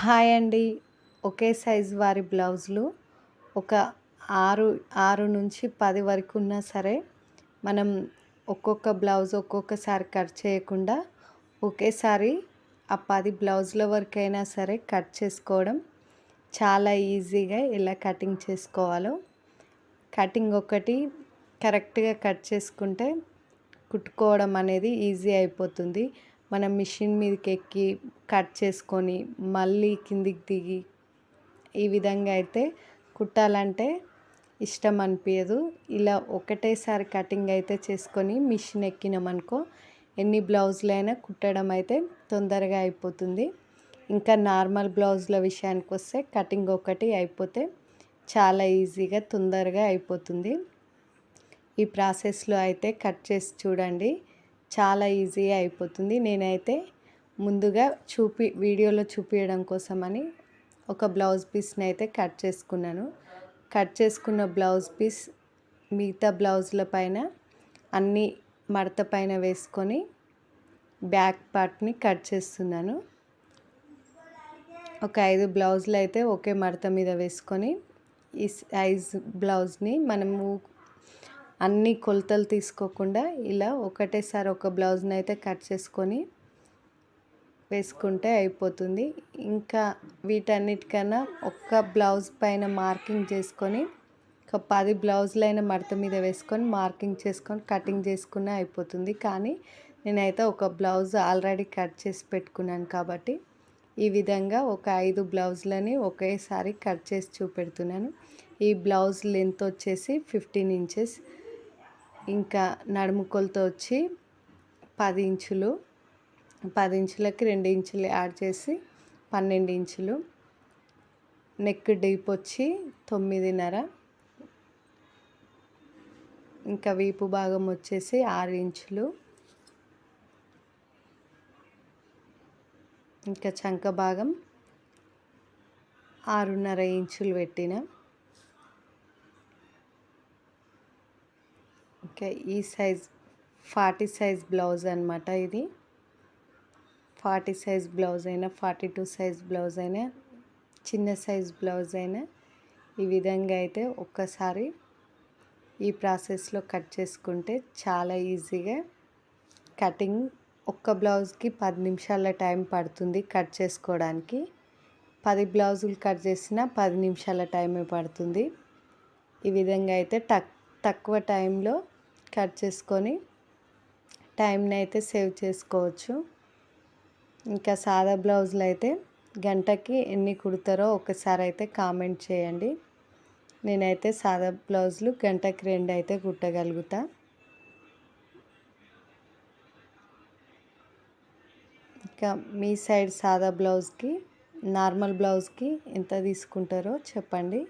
Hi అండి. ఒకే size వారి బ్లౌజులు. ఒక ఆరు ఆరు నుంచి పది వరకు ఉన్నా సరే మనం ఒక్కొక్క బ్లౌజ్ ఒక్కొక్కసారి కట్ చేయకుండా ఒకేసారి ఆ పది బ్లౌజుల వరకైనా సరే కట్ చేసుకోవడం చాలా ఈజీగా ఎలా కటింగ్ చేసుకోవాలో. కటింగ్ ఒకటి కరెక్ట్గా కట్ చేసుకుంటే కుట్టుకోవడం అనేది ఈజీ అయిపోతుంది. మనం మిషన్ మీదకి ఎక్కి కట్ చేసుకొని మళ్ళీ కిందికి దిగి ఈ విధంగా అయితే కుట్టాలంటే ఇష్టం అనిపించదు ఇలా ఒకటేసారి కటింగ్ అయితే చేసుకొని మిషన్ ఎక్కినామనుకో ఎన్ని బ్లౌజులైనా కుట్టడం అయితే తొందరగా అయిపోతుంది. ఇంకా నార్మల్ బ్లౌజుల విషయానికి వస్తే కటింగ్ ఒకటి అయిపోతే చాలా ఈజీగా తొందరగా అయిపోతుంది. ఈ ప్రాసెస్లో అయితే కట్ చేసి చూడండి. చాలా ఈజీ అయిపోతుంది. నేనైతే ముందుగా చూపి వీడియోలో చూపించడం కోసమని ఒక బ్లౌజ్ పీస్ని అయితే కట్ చేసుకున్నాను. కట్ చేసుకున్న బ్లౌజ్ పీస్ మిగతా బ్లౌజుల పైన అన్ని మడత పైన వేసుకొని బ్యాక్ పార్ట్ని కట్ చేస్తున్నాను. ఒక ఐదు బ్లౌజులు అయితే ఒకే మడత మీద వేసుకొని ఈ సైజ్ బ్లౌజ్ని మనము అన్ని కొలతలు తీసుకోకుండా ఇలా ఒకటేసారి ఒక బ్లౌజ్ని అయితే కట్ చేసుకొని వేసుకుంటే అయిపోతుంది. ఇంకా వీటన్నిటికన్నా ఒక్క బ్లౌజ్ పైన మార్కింగ్ చేసుకొని ఒక పది బ్లౌజులైన మడత మీద వేసుకొని మార్కింగ్ చేసుకొని కటింగ్ చేసుకునే అయిపోతుంది. కానీ నేనైతే ఒక బ్లౌజ్ ఆల్రెడీ కట్ చేసి పెట్టుకున్నాను కాబట్టి ఈ విధంగా ఒక ఐదు బ్లౌజులని ఒకేసారి కట్ చేసి చూపెడుతున్నాను. ఈ బ్లౌజ్ లెంత్ వచ్చేసి ఫిఫ్టీన్ ఇంచెస్. ఇంకా నడుముకొలతో వచ్చి పది ఇంచులు పది ఇంచులకి రెండు ఇంచులు యాడ్ చేసి పన్నెండు ఇంచులు. నెక్ డీప్ వచ్చి తొమ్మిదిన్నర. ఇంకా వీపు భాగం వచ్చేసి ఆరు ఇంచులు. ఇంకా చంక భాగం ఆరున్నర ఇంచులు పెట్టిన. ఓకే ఈ సైజ్ ఫార్టీ సైజ్ బ్లౌజ్ అనమాట ఇది. ఫార్టీ సైజ్ బ్లౌజ్ అయినా ఫార్టీ టూ సైజ్ బ్లౌజ్ అయినా చిన్న సైజ్ బ్లౌజ్ అయినా ఈ విధంగా అయితే ఒక్కసారి ఈ ప్రాసెస్లో కట్ చేసుకుంటే చాలా ఈజీగా కటింగ్ ఒక్క బ్లౌజ్కి పది నిమిషాల టైం పడుతుంది కట్ చేసుకోవడానికి. పది బ్లౌజులు కట్ చేసిన పది నిమిషాల టైమే పడుతుంది. ఈ విధంగా అయితే తక్ తక్కువ టైంలో కట్ చేసుకొని టైంని అయితే సేవ్ చేసుకోవచ్చు. ఇంకా సాదా బ్లౌజులు అయితే గంటకి ఎన్ని కుడతారో ఒకసారి అయితే కామెంట్ చేయండి. నేనైతే సాదా బ్లౌజులు గంటకి రెండు అయితే కుట్టగలుగుతా. ఇంకా మీ సైడ్ సాదా బ్లౌజ్కి నార్మల్ బ్లౌజ్కి ఎంత తీసుకుంటారో చెప్పండి.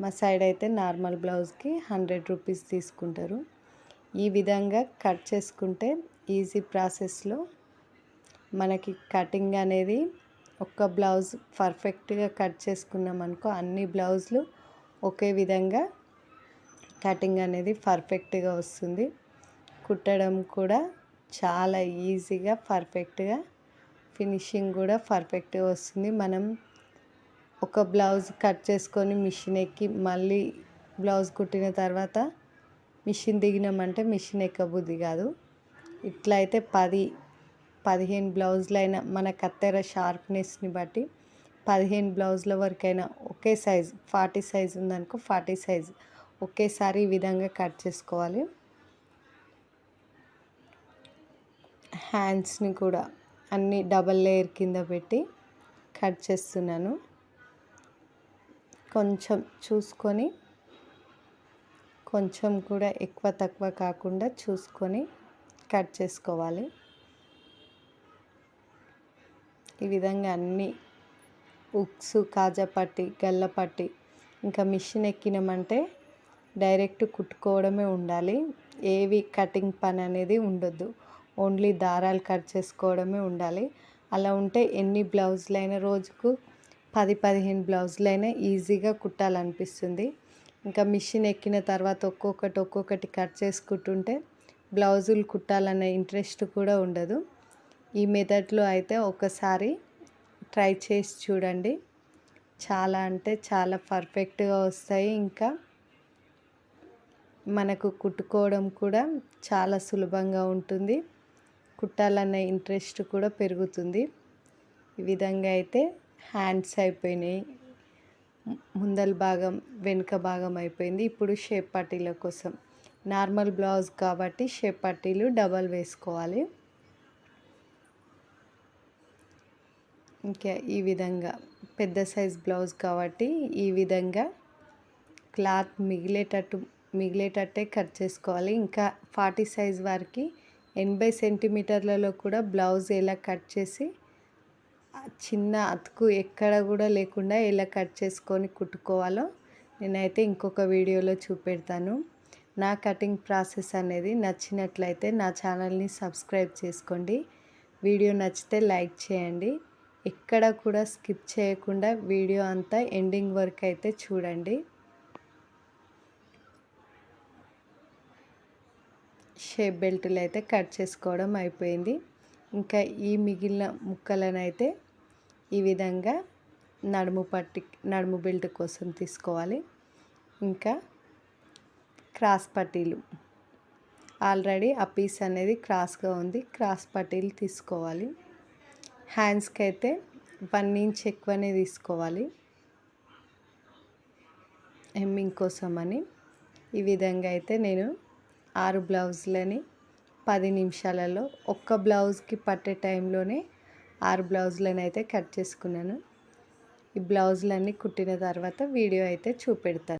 మా సైడ్ అయితే నార్మల్ బ్లౌజ్కి హండ్రెడ్ రూపీస్ తీసుకుంటారు. ఈ విధంగా కట్ చేసుకుంటే ఈజీ ప్రాసెస్లో మనకి కటింగ్ అనేది ఒక్క బ్లౌజ్ పర్ఫెక్ట్గా కట్ చేసుకున్నాం అనుకో అన్ని బ్లౌజులు ఒకే విధంగా కటింగ్ అనేది పర్ఫెక్ట్గా వస్తుంది. కుట్టడం కూడా చాలా ఈజీగా పర్ఫెక్ట్గా ఫినిషింగ్ కూడా పర్ఫెక్ట్గా వస్తుంది. మనం ఒక బ్లౌజ్ కట్ చేసుకొని మిషన్ ఎక్కి మళ్ళీ బ్లౌజ్ కుట్టిన తర్వాత మిషన్ దిగినామంటే మిషన్ ఎక్కబుద్ధి కాదు. ఇట్లా అయితే పది పదిహేను బ్లౌజులైనా మన కత్తెర షార్ప్నెస్ని బట్టి పదిహేను బ్లౌజుల వరకైనా ఒకే సైజ్ ఫార్టీ సైజ్ ఉందనుకో ఫార్టీ సైజ్ ఒకేసారి ఈ విధంగా కట్ చేసుకోవాలి. హ్యాండ్స్ని కూడా అన్ని డబల్ లేయర్ కింద పెట్టి కట్ చేస్తున్నాను. కొంచెం చూసుకొని కొంచెం కూడా ఎక్కువ తక్కువ కాకుండా చూసుకొని కట్ చేసుకోవాలి. ఈ విధంగా అన్ని ఉక్స్ కాజాపట్టి గల్లపట్టి ఇంకా మిషన్ ఎక్కినామంటే డైరెక్ట్ కుట్టుకోవడమే ఉండాలి. ఏవి కటింగ్ పని అనేది ఉండొద్దు. ఓన్లీ దారాలు కట్ చేసుకోవడమే ఉండాలి. అలా ఉంటే ఎన్ని బ్లౌజులైనా రోజుకు పది పదిహేను బ్లౌజులైనా ఈజీగా కుట్టాలనిపిస్తుంది. ఇంకా మిషన్ ఎక్కిన తర్వాత ఒక్కొక్కటి ఒక్కొక్కటి కట్ చేసుకుంటుంటే బ్లౌజులు కుట్టాలన్న ఇంట్రెస్ట్ కూడా ఉండదు. ఈ మెథడ్లో అయితే ఒకసారి ట్రై చేసి చూడండి. చాలా అంటే చాలా పర్ఫెక్ట్గా వస్తాయి. ఇంకా మనకు కుట్టుకోవడం కూడా చాలా సులభంగా ఉంటుంది. కుట్టాలన్న ఇంట్రెస్ట్ కూడా పెరుగుతుంది. ఈ విధంగా అయితే హ్యాండ్స్ అయిపోయినాయి. ముందల భాగం వెనుక భాగం అయిపోయింది. ఇప్పుడు షేప్ పట్టీల కోసం. నార్మల్ బ్లౌజ్ కాబట్టి షేప్ పట్టీలు డబల్ వేసుకోవాలి. ఇంకా ఈ విధంగా పెద్ద సైజ్ బ్లౌజ్ కాబట్టి ఈ విధంగా క్లాత్ మిగిలేటట్టు మిగిలేటట్టే కట్ చేసుకోవాలి. ఇంకా ఫార్టీ సైజ్ వారికి ఎనభై సెంటీమీటర్లలో కూడా బ్లౌజ్ ఎలా కట్ చేసి చిన్న అతుకు ఎక్కడ కూడా లేకుండా ఎలా కట్ చేసుకొని కుట్టుకోవాలో నేనైతే ఇంకొక వీడియోలో చూపెడతాను. నా కటింగ్ ప్రాసెస్ అనేది నచ్చినట్లయితే నా ఛానల్ని సబ్స్క్రైబ్ చేసుకోండి. వీడియో నచ్చితే లైక్ చేయండి. ఎక్కడ కూడా స్కిప్ చేయకుండా వీడియో అంతా ఎండింగ్ వరకు అయితే చూడండి. షేప్ బెల్ట్లు అయితే కట్ చేసుకోవడం అయిపోయింది. ఇంకా ఈ మిగిలిన ముక్కలను అయితే ఈ విధంగా నడుము పట్టి నడుము బెల్ట్ కోసం తీసుకోవాలి. ఇంకా క్రాస్ పట్టీలు. ఆల్రెడీ ఆ పీస్ అనేది క్రాస్గా ఉంది క్రాస్ పట్టీలు తీసుకోవాలి. హ్యాండ్స్కి అయితే వన్ ఇంచ్ ఎక్కువనే తీసుకోవాలి. హెమ్మింగ్ కోసం అని ఈ విధంగా అయితే నేను ఆరు బ్లౌజులని పది నిమిషాలలో ఒక్క బ్లౌజ్కి పట్టే టైంలోనే ఆరు బ్లౌజులను అయితే కట్ చేసుకున్నాను. ఈ బ్లౌజులన్నీ కుట్టిన తర్వాత వీడియో అయితే చూపెడతాను.